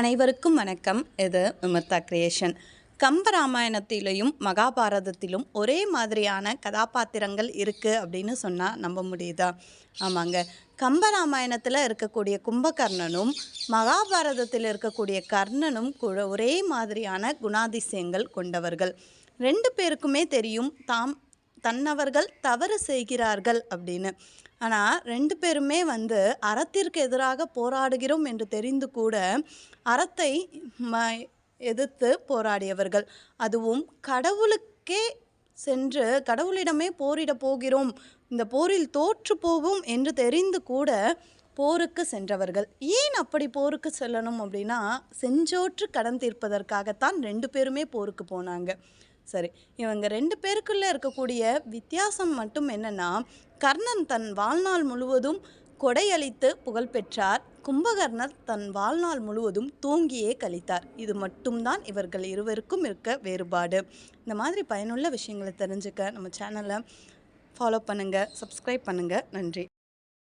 அனைவருக்கும் வணக்கம். இது விமர்த்தா கிரியேஷன். கம்பராமாயணத்திலையும் மகாபாரதத்திலும் ஒரே மாதிரியான கதாபாத்திரங்கள் இருக்குது அப்படின்னு சொன்னால் நம்ப முடியுதா? ஆமாங்க. கம்பராமாயணத்தில் இருக்கக்கூடிய கும்பகர்ணனும் மகாபாரதத்தில் இருக்கக்கூடிய கர்ணனும் கூட ஒரே மாதிரியான குணாதிசயங்கள் கொண்டவர்கள். ரெண்டு பேருக்குமே தெரியும் தாம் தன்னவர்கள் தவறு செய்கிறார்கள் அப்படின்னு. ஆனால் ரெண்டு பேருமே வந்து அறத்திற்கு எதிராக போராடுகிறோம் என்று தெரிந்து கூட அறத்தை ம எதிர்த்து போராடியவர்கள். அதுவும் கடவுளுக்கே சென்று கடவுளிடமே போரிட போகிறோம் இந்த போரில் தோற்று போவோம் என்று தெரிந்து கூட போருக்கு சென்றவர்கள். ஏன் அப்படி போருக்கு செல்லணும் அப்படின்னா செஞ்சோற்று கடன் தீர்ப்பதற்காகத்தான் ரெண்டு பேருமே போருக்கு போனாங்க. சரி இவங்க ரெண்டு பேருக்குள்ளே இருக்கக்கூடிய வித்தியாசம் மட்டும் என்னென்னா கர்ணன் தன் வாழ்நாள் முழுவதும் கொடையளித்து புகழ் பெற்றார். கும்பகர்ணர் தன் வாழ்நாள் முழுவதும் தூங்கியே கழித்தார். இது மட்டும்தான் இவர்கள் இருவருக்கும் இருக்க வேறுபாடு. இந்த மாதிரி பயனுள்ள விஷயங்களை தெரிஞ்சுக்க நம்ம சேனலை ஃபாலோ பண்ணுங்கள் சப்ஸ்கிரைப் பண்ணுங்கள் நன்றி.